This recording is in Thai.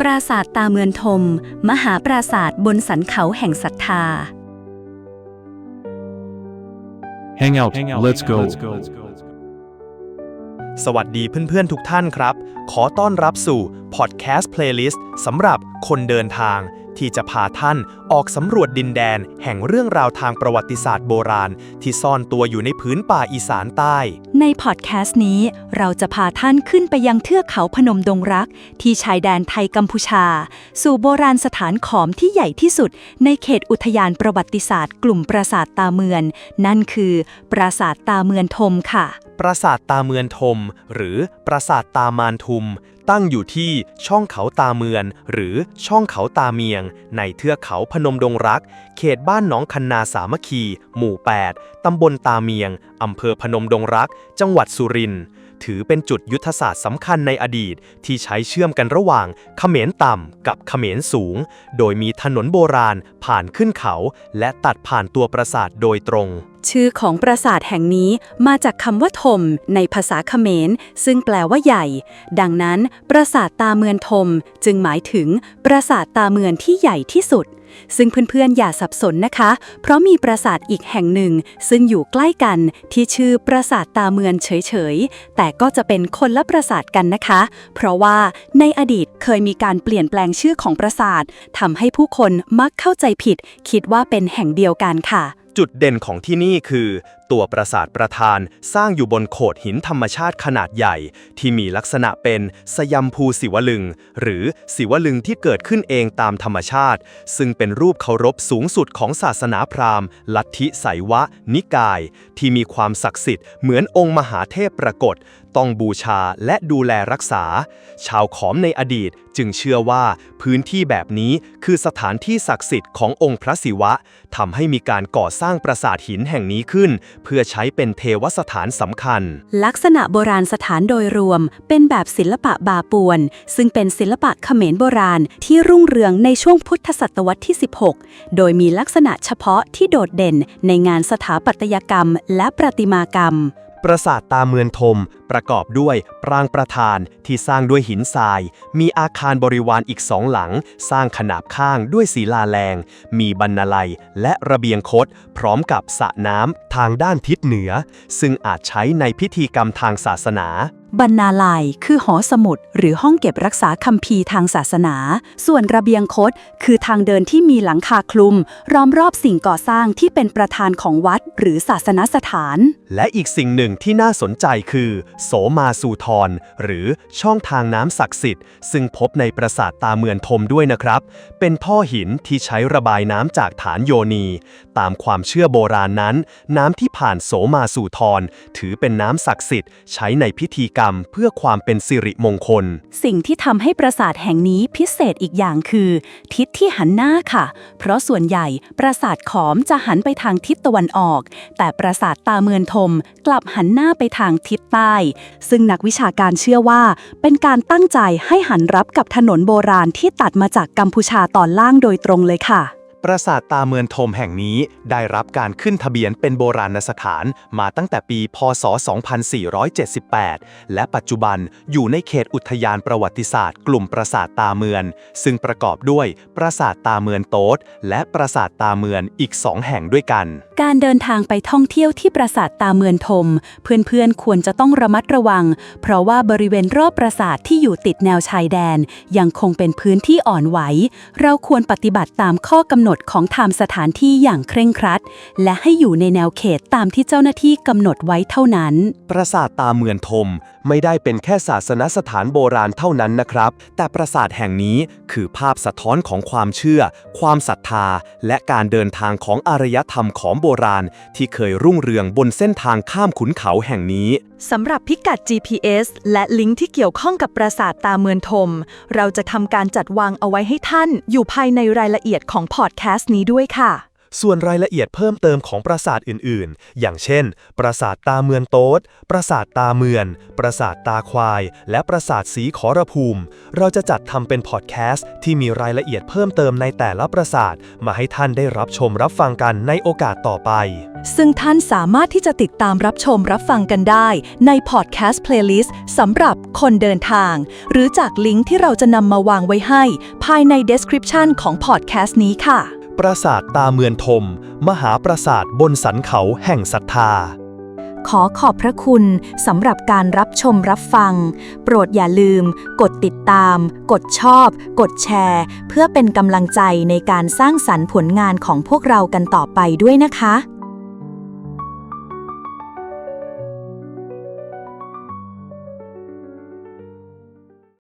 ปราสาทตาเมือนทม มหาปราสาทบนสันเขาแห่งศรัทธา Hang out. Let's go. สวัสดีเพื่อนๆทุกท่านครับ ขอต้อนรับสู่พอดแคสต์เพลย์ลิสต์สำหรับคนเดินทางที่จะพาท่าน ออกสำรวจดินแดนแห่งเรื่องราวทางประวัติศาสตร์โบราณ ที่ซ่อนตัวอยู่ในพื้นป่าอีสานใต้ ในพอดแคสต์นี้เราจะพาท่านขึ้นไปยังเทือกเขาพนมดงรัก ที่ชายแดนไทยกัมพูชา สู่โบราณสถานขอมที่ใหญ่ที่สุด ในเขตอุทยานประวัติศาสตร์ กลุ่มปราสาทตาเมือน นั่นคือ ปราสาทตาเมือนทมค่ะ ปราสาทตาเมือนทม หรือปราสาทตามานทุมตั้งอยู่ที่ช่องเขาตาเมือน หรือช่องเขาตาเมียง ในเทือกเขาพนนมดงรัก เขตบ้านหนองคันนาสามัคคี หมู่ 8 ตำบลตาเมียง อำเภอพนมดงรัก จังหวัดสุรินทร์ ถือเป็นจุดยุทธศาสตร์สำคัญในอดีตที่ใช้เชื่อมกันระหว่างเขมรต่ำกับเขมรสูง โดยมีถนนโบราณผ่านขึ้นเขา และตัดผ่านตัวปราสาทโดยตรงชื่อของปราสาทแห่งนี้มาจากคำว่าทม ในภาษาเขมร ซึ่งแปลว่าใหญ่ ดังนั้น ปราสาทตาเมือนทม จึงหมายถึง ปราสาทตาเมือนที่ใหญ่ที่สุด ซึ่งเพื่อนๆ อย่าสับสนนะคะ เพราะมีปราสาทอีกแห่งหนึ่ง ซึ่งอยู่ใกล้กันที่ชื่อปราสาทตาเมือนเฉยๆ แต่ก็จะเป็นคนละปราสาทกันนะคะ เพราะว่าในอดีตเคยมีการเปลี่ยนแปลงชื่อของปราสาททำให้ผู้คนมักเข้าใจผิด คิดว่าเป็นแห่งเดียวกันค่ะ จุดเด่นของที่นี่คือ ตัวปราสาทประธานสร้างอยู่บนโขดหินธรรมชาติขนาดใหญ่ ที่มีลักษณะเป็นสยามภูศิวลึง หรือศิวลึงที่เกิดขึ้นเองตามธรรมชาติ ซึ่งเป็นรูปเคารพสูงสุดของศาสนาพราหมณ์ ลัทธิไสยวะ นิกาย ที่มีความศักดิ์สิทธิ์เหมือนองค์มหาเทพปรากฏ ต้องบูชาและดูแลรักษา ชาวขอมในอดีตจึงเชื่อว่าพื้นที่แบบนี้คือสถานที่ศักดิ์สิทธิ์ขององค์พระศิวะทำให้มีการก่อสร้างปราสาทหินแห่งนี้ขึ้น เพื่อใช้เป็นเทวสถานสำคัญ ลักษณะโบราณสถานโดยรวม เป็นแบบศิลปะบาปวน ซึ่งเป็นศิลปะเขมรโบราณที่รุ่งเรืองในช่วงพุทธศตวรรษที่ 16 โดยมีลักษณะเฉพาะที่โดดเด่นในงานสถาปัตยกรรม และประติมากรรม ปราสาทตาเมือนทม ประกอบด้วย ปรางประธานที่สร้างด้วยหินทราย มีอาคารบริวารอีกสองหลัง สร้างขนาบข้างด้วยศิลาแรง มีบรรณาลัยและระเบียงคดพร้อมกับสระน้ำทางด้านทิศเหนือ ซึ่งอาจใช้ในพิธีกรรมทางศาสนาบรรณาลัยคือหอสมุด หรือห้องเก็บรักษาคัมภีร์ทางศาสนา ส่วนระเบียงคดคือทางเดินที่มีหลังคาคลุมล้อมรอบสิ่งก่อสร้างที่เป็นประธานของวัด หรือศาสนสถาน และอีกสิ่งหนึ่งที่น่าสนใจคือโสมาสูทร หรือช่องทางน้ำศักดิ์สิทธิ์ ซึ่งพบในปราสาทตาเมือนทมด้วยนะครับ เป็นท่อหินที่ใช้ระบายน้ำจากฐานโยนี ตามความเชื่อโบราณนั้น น้ำที่ผ่านโสมาสูทร ถือเป็นน้ำศักดิ์สิทธิ์ ใช้ในพิธีกรรมเพื่อความเป็นสิริมงคล สิ่งที่ทำให้ปราสาทแห่งนี้พิเศษอีกอย่างคือ ทิศที่หันหน้าค่ะ เพราะส่วนใหญ่ปราสาทขอมจะหันไปทางทิศตะวันออก แต่ปราสาทตาเมือนทมกลับหันหน้าไปทางทิศใต้ซึ่งนักวิชาการเชื่อว่า เป็นการตั้งใจให้หันรับกับถนนโบราณที่ตัดมาจากกัมพูชาตอนล่างโดยตรงเลยค่ะ ปราสาทตาเมือนทมแห่งนี้ได้รับการขึ้นทะเบียนเป็นโบราณสถานมาตั้งแต่ปี พศ 2478 และปัจจุบันอยู่ในเขตอุทยานประวัติศาสตร์ กลุ่มปราสาทตาเมือนซึ่งประกอบด้วยปราสาทตาเมือนโต๊ดและปราสาทตาเมือนอีกสองแห่งด้วยกัน การเดินทางไปท่องเที่ยวที่ปราสาทตาเมือนทม เพื่อนๆควรจะต้องระมัดระวัง เพราะว่าบริเวณรอบปราสาทที่อยู่ติดแนวชายแดน ยังคงเป็นพื้นที่อ่อนไหว เราควรปฏิบัติตามข้อกำหนดของทางสถานที่อย่างเคร่งครัด และให้อยู่ในแนวเขตตามที่เจ้าหน้าที่กำหนดไว้เท่านั้น ปราสาทตาเมือนทม ไม่ได้เป็นแค่ศาสนสถานโบราณเท่านั้นนะครับ แต่ปราสาทแห่งนี้คือภาพสะท้อนของความเชื่อ ความศรัทธา และการเดินทางของอารยธรรมของโบราณ ที่เคยรุ่งเรืองบนเส้นทางข้ามขุนเขาแห่งนี้สำหรับพิกัด GPS และลิงก์ที่เกี่ยวข้องกับปราสาทตาเมือนทม เราจะทำการจัดวางเอาไว้ให้ท่าน อยู่ภายในรายละเอียดของพอดแคสต์นี้ด้วยค่ะ ส่วนรายละเอียดเพิ่มเติมของปราสาทอื่นๆ อย่างเช่น ปราสาทตาเมือนโต๊ด ปราสาทตาเมือน ปราสาทตาควาย และปราสาทสีขอรภูมิ เราจะจัดทำเป็นพอดแคสต์ที่มีรายละเอียดเพิ่มเติมในแต่ละปราสาทมาให้ท่านได้รับชมรับฟังกันในโอกาสต่อไป ซึ่งท่านสามารถที่จะติดตามรับชมรับฟังกันได้ ในพอดแคสต์เพลย์ลิสต์สำหรับคนเดินทาง หรือจากลิงก์ที่เราจะนำมาวางไว้ให้ ภายใน description ของพอดแคสต์นี้ค่ะ ปราสาทตาเมือนทมมหาปราสาทบนสันเขาแห่งศรัทธา ขอขอบพระคุณสำหรับการรับชมรับฟัง โปรดอย่าลืม กดติดตาม กดชอบ กดแชร์ เพื่อเป็นกำลังใจในการสร้างสรรค์ผลงานของพวกเรากันต่อไปด้วยนะคะ